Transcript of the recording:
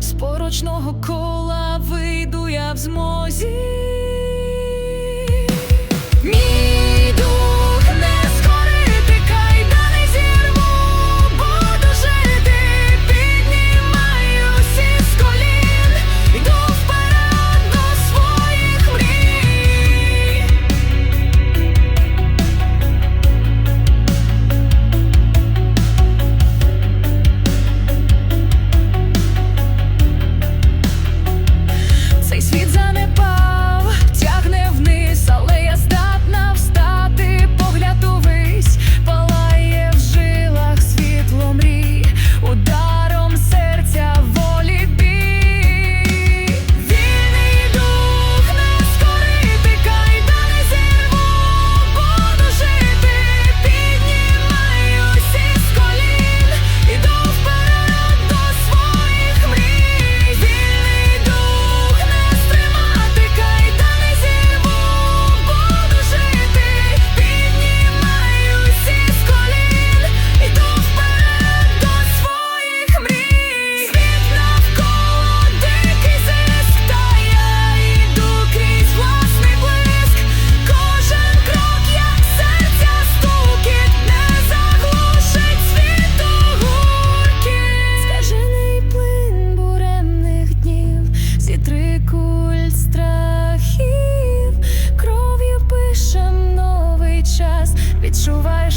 З порочного кола вийду я в змозі.